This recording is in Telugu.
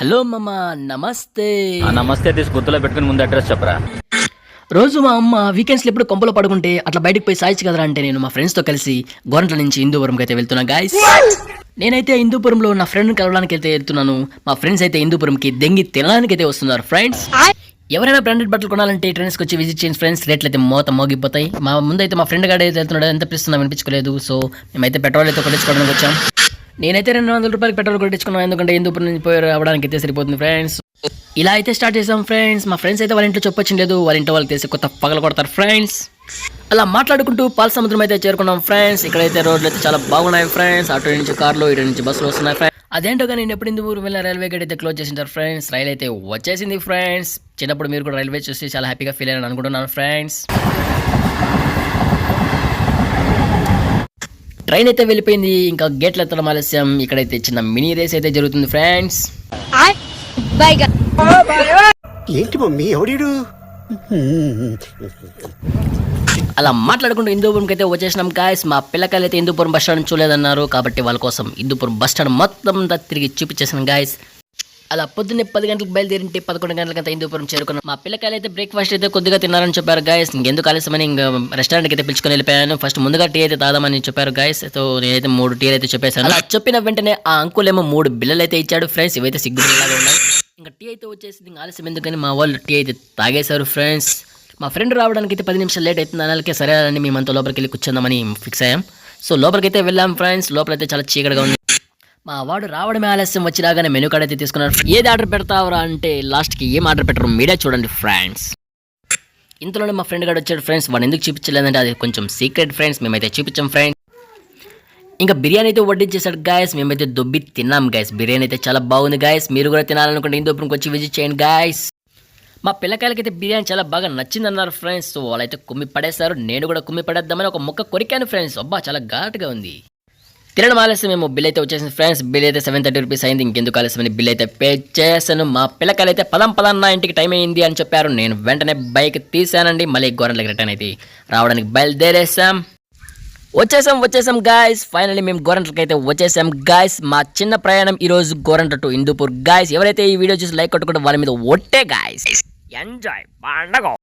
హలో మామ నమస్తే. నమస్తే తీసి గుర్తులో పెట్టుకుని ముందు అడ్రస్ చెప్పరా. రోజు మా అమ్మ వీకెండ్స్లో ఎప్పుడు కొంపలో పడుకుంటే అట్లా బయటకు పోయి సాయచ్చు కదరా అంటే నేను మా ఫ్రెండ్స్తో కలిసి గోరంట్ల నుంచి హిందూపురంకి అయితే వెళ్తున్నా గాయస్ నేనైతే హిందూపురంలో నా ఫ్రెండ్ కలవడానికి అయితే వెళ్తున్నాను. మా ఫ్రెండ్స్ అయితే హిందూపురంకి దెంగి తినడానికి అయితే వస్తున్నారు ఫ్రెండ్స్ ఎవరైనా బ్రాండెడ్ బట్టలు కొనాలంటే ట్రెండ్స్కి వచ్చి విజిట్ చేయండి ఫ్రెండ్స్ రేట్లు అయితే మోత మోగిపోతాయి. మా ముందైతే మా ఫ్రెండ్ గాడు అయితే వెళ్తున్నాడు ఎంత పిస్తున్నా వినిపించుకోలేదు. సో మేమైతే పెట్రోల్ అయితే కొట్టించుకోవడానికి వచ్చాం. నేనైతే రెండు వందల రూపాయలు పెట్రోల్ కొట్టించుకున్నాను ఎందుకంటే హిందూపురం నుంచి పోయి రావడానికి అయితే సరిపోతుంది ఫ్రెండ్స్ ఇలా అయితే స్టార్ట్ చేసాం ఫ్రెండ్స్ మా ఫ్రెండ్స్ అయితే వాళ్ళ ఇంట్లో చెప్పొచ్చిన లేదు. వాళ్ళ ఇంట్లో వాళ్ళకి తెలిసి కొత్త పగలు కొడతారు ఫ్రెండ్స్ అలా మాట్లాడుకుంటూ పాల సముద్రం అయితే చేరుకున్నాం ఫ్రెండ్స్ ఇక్కడైతే రోడ్లు అయితే చాలా బాగున్నాయి ఫ్రెండ్స్ అటు నుంచి కార్లు ఇటు నుంచి బస్సులు వస్తున్నాయి ఫ్రెండ్స్ అదేంటో కానీ నేను ఎప్పుడు ఇందు ఊరు వెళ్ళిన రైల్వే గేట్ అయితే క్లోజ్ చేసింటారు ఫ్రెండ్స్ రైలు అయితే వచ్చేసింది ఫ్రెండ్స్ చిన్నప్పుడు మీరు కూడా రైల్వే చూసి చాలా హ్యాపీగా ఫీల్ అయ్యాను అనుకుంటున్నాను ఫ్రెండ్స్ ట్రైన్ అయితే వెళ్ళిపోయింది. ఇంకా గేట్లు ఎత్తడం ఆలస్యం. ఇక్కడైతే చిన్న మినీ రేస్ అయితే జరుగుతుంది ఫ్రెండ్స్. ఏంటి మమ్మీ? ఎవడీడు? అలా మాట్లాడుకుంటూ హిందూపురంకి అయితే వచ్చేసినాం గాయస్ మా పిల్లకాయలు అయితే హిందూపురం బస్ స్టాండ్ చూడలేదన్నారు. కాబట్టి వాళ్ళ కోసం హిందూపురం బస్ స్టాండ్ మొత్తం అంతా తిరిగి చూపించేసాను గాయస్ అలా పొద్దున్నే పది గంటలకు బయలుదేరింటే పదకొండు గంటలకంతా హిందూపురం చేరుకున్నాం. మా పిల్లకాయలు అయితే బ్రేక్ఫాస్ట్ అయితే కొద్దిగా తిన్నారని చెప్పారు గాయస్ ఇంకెందుకు ఆలస్యమని ఇంకా రెస్టారెంట్కి అయితే పిలుచుకొని వెళ్ళిపోయాను. ఫస్ట్ ముందుగా టీ అయితే తాదామని చెప్పారు గాయస్ సో నేనైతే మూడు టీ అయితే చెప్పేశాను. అలా చెప్పిన వెంటనే ఆ అంకుల్ ఏమో మూడు బిల్లలు అయితే ఇచ్చాడు ఫ్రెండ్స్ ఇవైతే సిగ్గులాగా ఉన్నాయి. ఇంకా టీ అయితే వచ్చేసింది. ఇంకా ఆలస్యం ఎందుకని మా వాళ్ళు టీ అయితే తాగేశారు ఫ్రెండ్స్ మా ఫ్రెండ్ రావడానికి అయితే పది నిమిషాలు లేట్ అవుతుంది. అలాగే సరే అని మేమంతా లోపలికి వెళ్ళి కూర్చుందామని ఫిక్స్ అయ్యాం. సో లోపలికి అయితే వెళ్ళాం ఫ్రెండ్స్ లోపలైతే చాలా చీకటిగా ఉంది. మా వాడు రావడమే ఆలస్యం వచ్చినాగానే మెనూ కార్డ్ అయితే తీసుకున్నారు. ఏది ఆర్డర్ పెడతావరా అంటే లాస్ట్కి ఏం ఆర్డర్ పెట్టరు మీరే చూడండి ఫ్రెండ్స్. ఇంతలోనే మా ఫ్రెండ్ గారు వచ్చాడు ఫ్రెండ్స్ వాడు ఎందుకు చూపించలేదంటే అది కొంచెం సీక్రెట్ ఫ్రెండ్స్ మేమైతే చూపించాం ఫ్రెండ్స్ ఇంకా బిర్యానీ అయితే వడ్డించేసాడు గాయస్ మేమైతే దొబ్బి తిన్నాం గాయస్. బిర్యానీ అయితే చాలా బాగుంది గాయస్ మీరు కూడా తినాలనుకుంటే హిందూపురంకి వచ్చి విజిట్ చేయండి గాయస్. మా పిల్లకాయలకైతే బిర్యానీ చాలా బాగా నచ్చిందన్నారు ఫ్రెండ్స్. సో వాళ్ళైతే కుమ్మి పడేశారు నేను కూడా కుమ్మి పడేద్దామని ఒక ముక్క కొరికాను ఫ్రెండ్స్. అబ్బా చాలా ఘాటుగా ఉంది. తినడం ఆలస్యం మేము బిల్ అయితే వచ్చేసింది. ఫ్రెండ్స్ బిల్ అయితే సెవెన్ థర్టీ రూపీస్ అయింది. ఇంకెందుకు ఆలస్యం అని బిల్ అయితే పే చేశాను మా పిల్లకాయలు అయితే పదం పదం నా ఇంటికి టైం అయింది అని చెప్పారు. నేను వెంటనే బైక్ తీసానండి మళ్ళీ గోరంట్లకి రిటర్న్ అయితే రావడానికి బయలుదేరేసాం వచ్చేసాం వచ్చేసాం గాయస్ ఫైనల్లీ మేము గోరంట్లకి అయితే వచ్చేసాం గాయస్ మా చిన్న ప్రయాణం ఈ రోజు గోరంట టు ఇందూపూర్. గాయస్ ఎవరైతే ఈ వీడియో చూసి లైక్ కొట్టుకుంటే వాళ్ళ మీద ఒట్టే గాయస్ ఎంజాయ్ పండగ